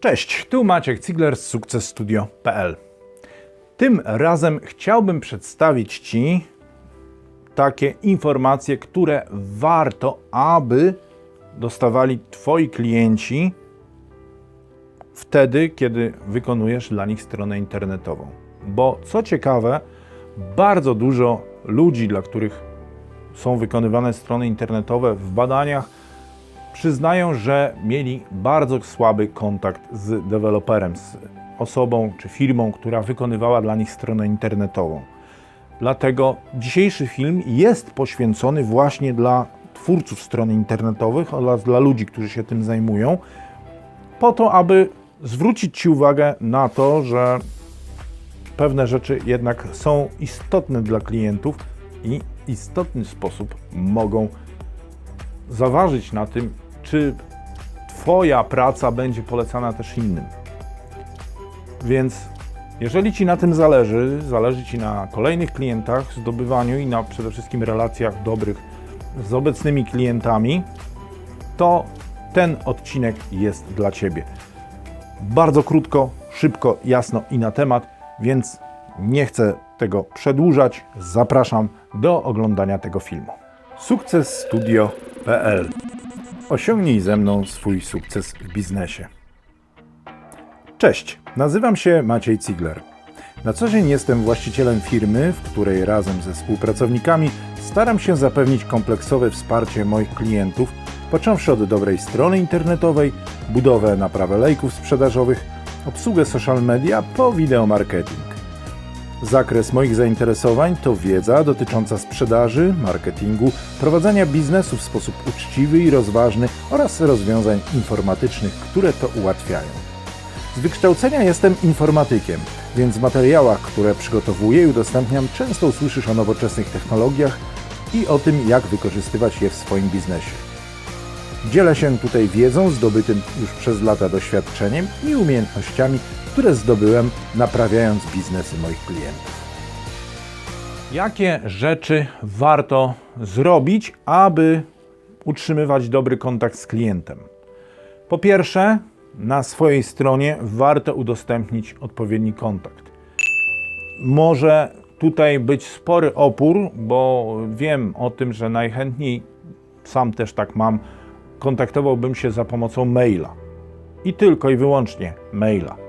Cześć, tu Maciek Cigler z sukcesstudio.pl. Tym razem chciałbym przedstawić Ci takie informacje, które warto, aby dostawali Twoi klienci wtedy, kiedy wykonujesz dla nich stronę internetową. Bo co ciekawe, bardzo dużo ludzi, dla których są wykonywane strony internetowe w badaniach, przyznają, że mieli bardzo słaby kontakt z deweloperem, z osobą czy firmą, która wykonywała dla nich stronę internetową. Dlatego dzisiejszy film jest poświęcony właśnie dla twórców stron internetowych oraz dla ludzi, którzy się tym zajmują, po to, aby zwrócić Ci uwagę na to, że pewne rzeczy jednak są istotne dla klientów i istotny sposób mogą zaważyć na tym, czy Twoja praca będzie polecana też innym. Więc jeżeli Ci na tym zależy, zależy Ci na kolejnych klientach, zdobywaniu i na przede wszystkim relacjach dobrych z obecnymi klientami, to ten odcinek jest dla Ciebie. Bardzo krótko, szybko, jasno i na temat, więc nie chcę tego przedłużać. Zapraszam do oglądania tego filmu. Sukcesstudio.pl Osiągnij ze mną swój sukces w biznesie. Cześć, nazywam się Maciej Cigler. Na co dzień jestem właścicielem firmy, w której razem ze współpracownikami staram się zapewnić kompleksowe wsparcie moich klientów, począwszy od dobrej strony internetowej, budowę naprawę lejków sprzedażowych, obsługę social media po wideo marketing. Zakres moich zainteresowań to wiedza dotycząca sprzedaży, marketingu, prowadzenia biznesu w sposób uczciwy i rozważny oraz rozwiązań informatycznych, które to ułatwiają. Z wykształcenia jestem informatykiem, więc w materiałach, które przygotowuję i udostępniam, często usłyszysz o nowoczesnych technologiach i o tym, jak wykorzystywać je w swoim biznesie. Dzielę się tutaj wiedzą zdobytym już przez lata doświadczeniem i umiejętnościami, które zdobyłem naprawiając biznesy moich klientów. Jakie rzeczy warto zrobić, aby utrzymywać dobry kontakt z klientem? Po pierwsze, na swojej stronie warto udostępnić odpowiedni kontakt. Może tutaj być spory opór, bo wiem o tym, że najchętniej sam też tak mam, kontaktowałbym się za pomocą maila. I tylko i wyłącznie maila.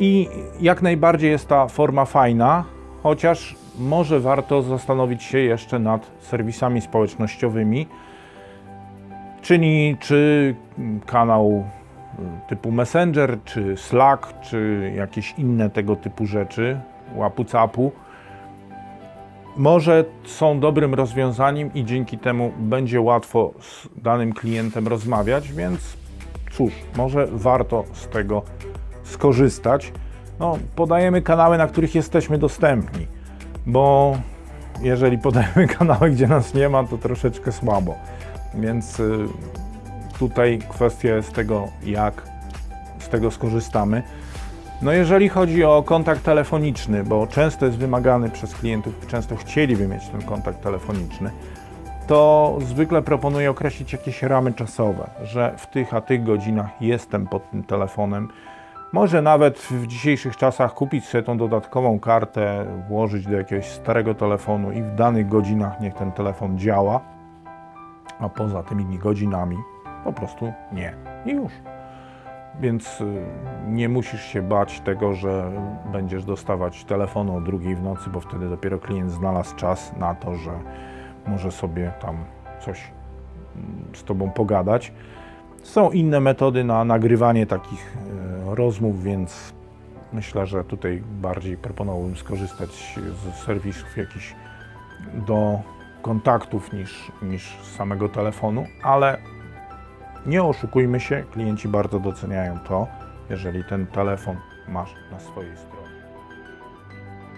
I jak najbardziej jest ta forma fajna, chociaż może warto zastanowić się jeszcze nad serwisami społecznościowymi, czyli czy kanał y, typu Messenger, czy Slack, czy jakieś inne tego typu rzeczy, łapu-capu, może są dobrym rozwiązaniem i dzięki temu będzie łatwo z danym klientem rozmawiać, więc cóż, może warto z tego skorzystać. No, podajemy kanały, na których jesteśmy dostępni, bo jeżeli podajemy kanały, gdzie nas nie ma, to troszeczkę słabo. Więc y, tutaj kwestia jest tego, jak z tego skorzystamy. No jeżeli chodzi o kontakt telefoniczny, bo często jest wymagany przez klientów, często chcieliby mieć ten kontakt telefoniczny, to zwykle proponuję określić jakieś ramy czasowe, że w tych a tych godzinach jestem pod tym telefonem. Może nawet w dzisiejszych czasach kupić sobie tą dodatkową kartę, włożyć do jakiegoś starego telefonu i w danych godzinach niech ten telefon działa, a poza tymi godzinami po prostu nie. I już więc y, nie musisz się bać tego, że będziesz dostawać telefonu o drugiej w nocy, bo wtedy dopiero klient znalazł czas na to, że może sobie tam coś mm, z Tobą pogadać. Są inne metody na nagrywanie takich y, rozmów, więc myślę, że tutaj bardziej proponowałbym skorzystać z serwisów jakichś do kontaktów niż, niż z samego telefonu, ale nie oszukujmy się, klienci bardzo doceniają to, jeżeli ten telefon masz na swojej stronie.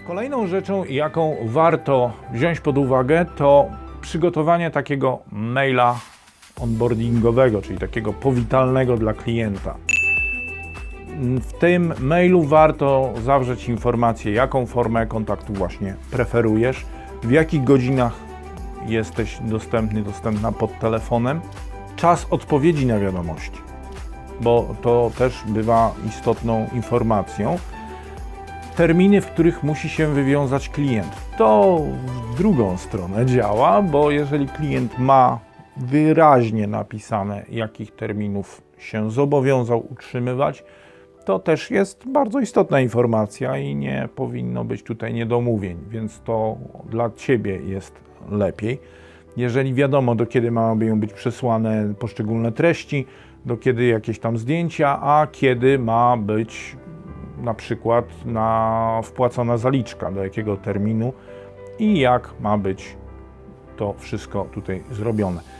Kolejną rzeczą, jaką warto wziąć pod uwagę, to przygotowanie takiego maila onboardingowego, czyli takiego powitalnego dla klienta. W tym mailu warto zawrzeć informację, jaką formę kontaktu właśnie preferujesz, w jakich godzinach jesteś dostępny, dostępna pod telefonem, czas odpowiedzi na wiadomości. bo to też bywa istotną informacją. Terminy, w których musi się wywiązać klient. To w drugą stronę działa, bo jeżeli klient ma wyraźnie napisane, jakich terminów się zobowiązał utrzymywać, to też jest bardzo istotna informacja i nie powinno być tutaj niedomówień, więc to dla Ciebie jest lepiej. Jeżeli wiadomo, do kiedy mają być przesłane poszczególne treści, do kiedy jakieś tam zdjęcia, a kiedy ma być na przykład na wpłacona zaliczka, do jakiego terminu i jak ma być to wszystko tutaj zrobione.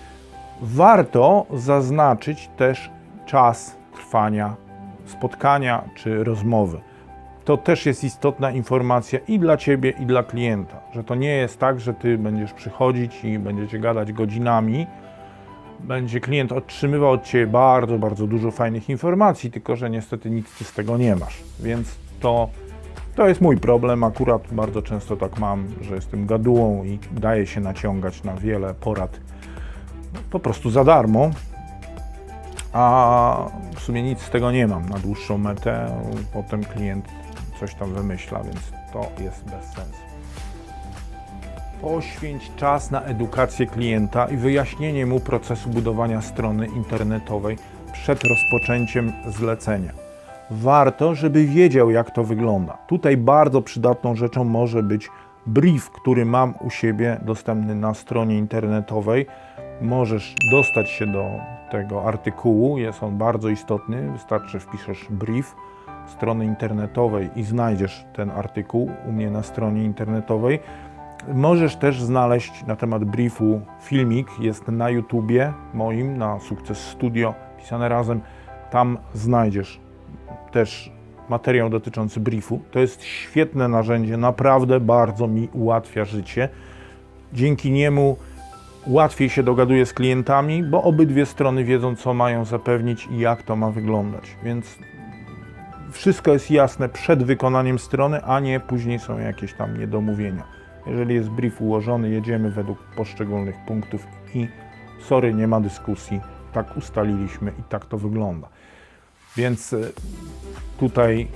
Warto zaznaczyć też czas trwania spotkania czy rozmowy. To też jest istotna informacja i dla ciebie, i dla klienta, że to nie jest tak, że ty będziesz przychodzić i będziecie gadać godzinami. Będzie klient otrzymywał od ciebie bardzo, bardzo dużo fajnych informacji, tylko że niestety nic ty z tego nie masz. Więc to, to jest mój problem. Akurat bardzo często tak mam, że jestem gadułą i daje się naciągać na wiele porad po prostu za darmo, a w sumie nic z tego nie mam na dłuższą metę. Potem klient coś tam wymyśla, więc to jest bez sensu. Poświęć czas na edukację klienta i wyjaśnienie mu procesu budowania strony internetowej przed rozpoczęciem zlecenia. Warto, żeby wiedział, jak to wygląda. Tutaj bardzo przydatną rzeczą może być brief, który mam u siebie dostępny na stronie internetowej. Możesz dostać się do tego artykułu, jest on bardzo istotny. Wystarczy wpiszesz brief strony internetowej i znajdziesz ten artykuł u mnie na stronie internetowej. Możesz też znaleźć na temat briefu filmik, jest na YouTubie moim, na Sukces Studio, pisane razem. Tam znajdziesz też materiał dotyczący briefu. To jest świetne narzędzie, naprawdę bardzo mi ułatwia życie. Dzięki niemu łatwiej się dogaduję z klientami, bo obydwie strony wiedzą, co mają zapewnić i jak to ma wyglądać. Więc wszystko jest jasne przed wykonaniem strony, a nie później są jakieś tam niedomówienia. Jeżeli jest brief ułożony, jedziemy według poszczególnych punktów i sorry, nie ma dyskusji, tak ustaliliśmy i tak to wygląda. Więc y, tutaj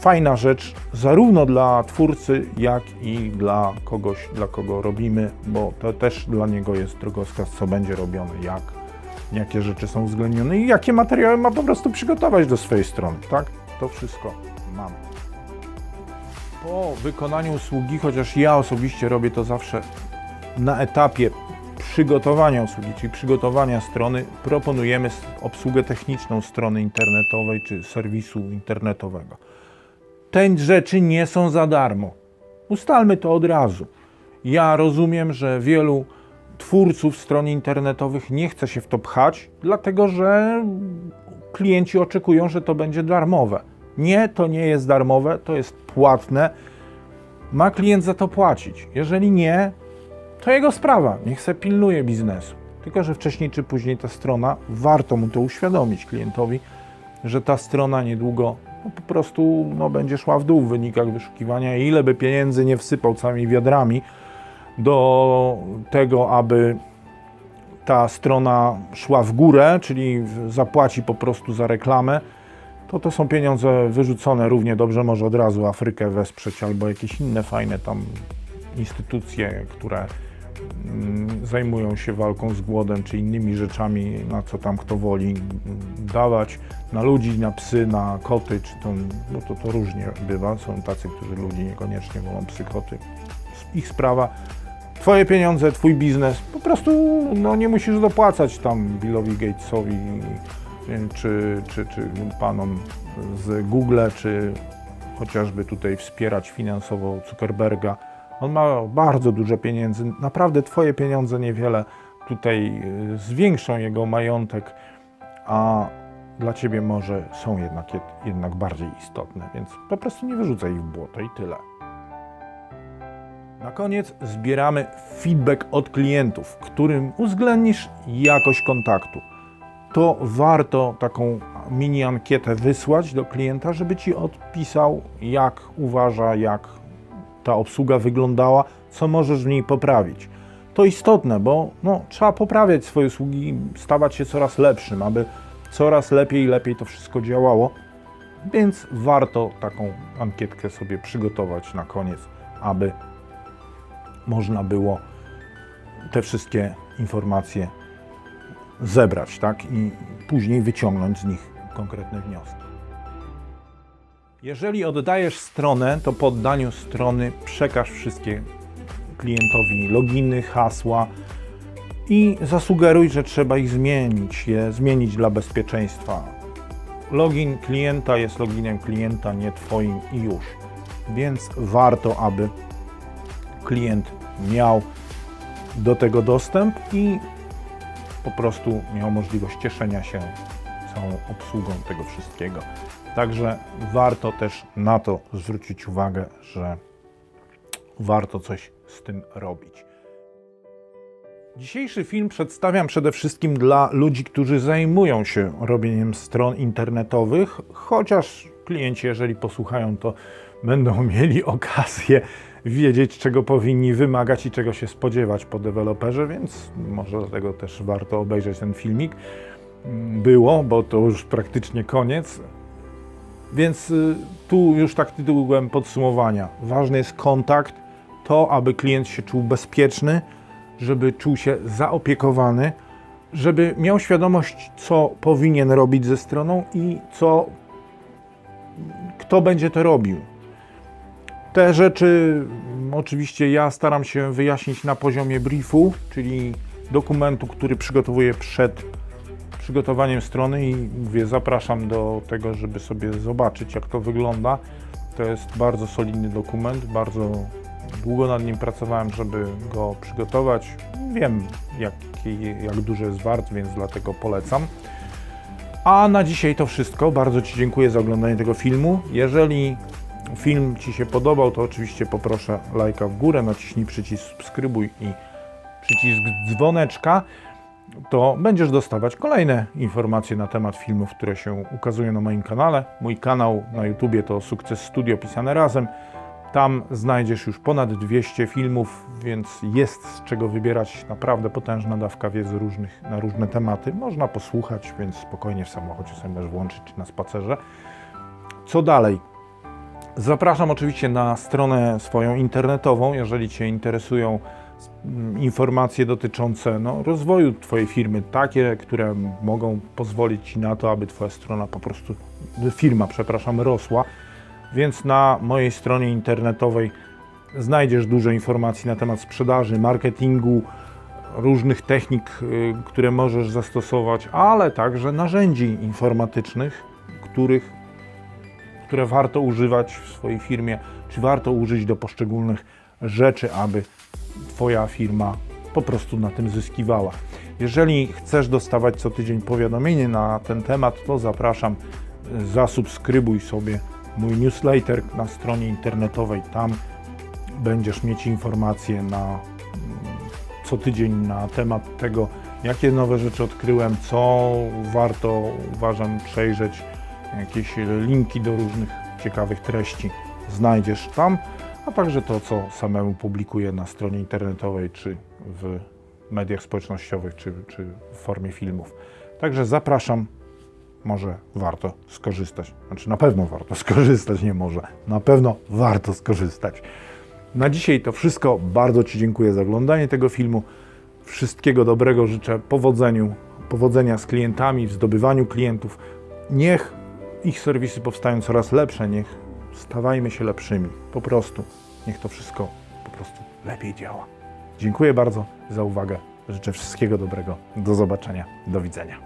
fajna rzecz, zarówno dla twórcy, jak i dla kogoś, dla kogo robimy, bo to też dla niego jest drogowskaz, co będzie robione, jak, jakie rzeczy są uwzględnione i jakie materiały ma po prostu przygotować do swojej strony, tak? To wszystko mam. Po wykonaniu usługi, chociaż ja osobiście robię to zawsze na etapie przygotowania usługi, czyli przygotowania strony, proponujemy obsługę techniczną strony internetowej czy serwisu internetowego. Te rzeczy nie są za darmo. Ustalmy to od razu. Ja rozumiem, że wielu twórców stron internetowych nie chce się w to pchać, dlatego że klienci oczekują, że to będzie darmowe. Nie, to nie jest darmowe, to jest płatne. Ma klient za to płacić. Jeżeli nie, to jego sprawa, niech se pilnuje biznesu. Tylko, że wcześniej czy później ta strona, warto mu to uświadomić klientowi, że ta strona niedługo no, po prostu no, będzie szła w dół w wynikach wyszukiwania i ile by pieniędzy nie wsypał całymi wiadrami do tego, aby ta strona szła w górę, czyli zapłaci po prostu za reklamę, to to są pieniądze wyrzucone równie dobrze, może od razu Afrykę wesprzeć albo jakieś inne fajne tam instytucje, które zajmują się walką z głodem czy innymi rzeczami, na co tam kto woli mm, dawać, na ludzi, na psy, na koty, czy to, no to, to różnie bywa. Są tacy, którzy ludzi niekoniecznie wolą psy, koty. Ich sprawa. Twoje pieniądze, twój biznes, po prostu no, nie musisz dopłacać tam Billowi Gatesowi czy, czy, czy panom z Google, czy chociażby tutaj wspierać finansowo Zuckerberga. On ma bardzo dużo pieniędzy, naprawdę Twoje pieniądze niewiele tutaj y, zwiększą jego majątek, a dla Ciebie może są jednak, jednak bardziej istotne, więc po prostu nie wyrzucaj ich w błoto i tyle. Na koniec zbieramy feedback od klientów, którym uwzględnisz jakość kontaktu. To warto taką mini ankietę wysłać do klienta, żeby ci odpisał, jak uważa, jak ta obsługa wyglądała, co możesz w niej poprawić. To istotne, bo no, trzeba poprawiać swoje usługi, stawać się coraz lepszym, aby coraz lepiej i lepiej to wszystko działało, więc warto taką ankietkę sobie przygotować na koniec, aby można było te wszystkie informacje zebrać, tak? I później wyciągnąć z nich konkretne wnioski. Jeżeli oddajesz stronę, to po oddaniu strony przekaż wszystkie klientowi loginy, hasła i zasugeruj, że trzeba ich zmienić, je zmienić dla bezpieczeństwa. Login klienta jest loginem klienta, nie Twoim i już. Więc warto, aby klient miał do tego dostęp i po prostu miał możliwość cieszenia się całą obsługą tego wszystkiego. Także warto też na to zwrócić uwagę, że warto coś z tym robić. Dzisiejszy film przedstawiam przede wszystkim dla ludzi, którzy zajmują się robieniem stron internetowych, chociaż klienci, jeżeli posłuchają, to będą mieli okazję wiedzieć, czego powinni wymagać i czego się spodziewać po deweloperze, więc może dlatego też warto obejrzeć ten filmik. Było, bo to już praktycznie koniec. Więc y, tu już tak tytułem podsumowania. Ważny jest kontakt, to aby klient się czuł bezpieczny, żeby czuł się zaopiekowany, żeby miał świadomość, co powinien robić ze stroną i co kto będzie to robił. Te rzeczy mm, oczywiście ja staram się wyjaśnić na poziomie briefu, czyli dokumentu, który przygotowuję przed przygotowaniem strony i mówię, zapraszam do tego, żeby sobie zobaczyć, jak to wygląda. To jest bardzo solidny dokument, bardzo długo nad nim pracowałem, żeby go przygotować. Wiem, jaki, jak duży jest wart, więc dlatego polecam. A na dzisiaj to wszystko. Bardzo Ci dziękuję za oglądanie tego filmu. Jeżeli film Ci się podobał, to oczywiście poproszę lajka w górę, naciśnij przycisk subskrybuj i przycisk dzwoneczka to będziesz dostawać kolejne informacje na temat filmów, które się ukazują na moim kanale. Mój kanał na YouTubie to Sukces Studio pisane razem. Tam znajdziesz już ponad 200 filmów, więc jest z czego wybierać. Naprawdę potężna dawka wiedzy różnych, na różne tematy. Można posłuchać, więc spokojnie w samochodzie sobie możesz włączyć czy na spacerze. Co dalej? Zapraszam oczywiście na stronę swoją internetową, jeżeli Cię interesują informacje dotyczące no, rozwoju Twojej firmy, takie, które mogą pozwolić Ci na to, aby Twoja strona po prostu, firma, przepraszam, rosła. Więc na mojej stronie internetowej znajdziesz dużo informacji na temat sprzedaży, marketingu, różnych technik, y, które możesz zastosować, ale także narzędzi informatycznych, których które warto używać w swojej firmie, czy warto użyć do poszczególnych rzeczy, aby Twoja firma po prostu na tym zyskiwała. Jeżeli chcesz dostawać co tydzień powiadomienie na ten temat, to zapraszam, zasubskrybuj sobie mój newsletter na stronie internetowej. Tam będziesz mieć informacje na co tydzień na temat tego, jakie nowe rzeczy odkryłem, co warto uważam przejrzeć jakieś linki do różnych ciekawych treści znajdziesz tam, a także to, co samemu publikuję na stronie internetowej, czy w mediach społecznościowych, czy, czy w formie filmów. Także zapraszam, może warto skorzystać. Znaczy na pewno warto skorzystać, nie może. Na pewno warto skorzystać. Na dzisiaj to wszystko. Bardzo Ci dziękuję za oglądanie tego filmu. Wszystkiego dobrego życzę powodzeniu, powodzenia z klientami, w zdobywaniu klientów. Niech ich serwisy powstają coraz lepsze, niech stawajmy się lepszymi. Po prostu, niech to wszystko po prostu lepiej działa. Dziękuję bardzo za uwagę. Życzę wszystkiego dobrego. Do zobaczenia. Do widzenia.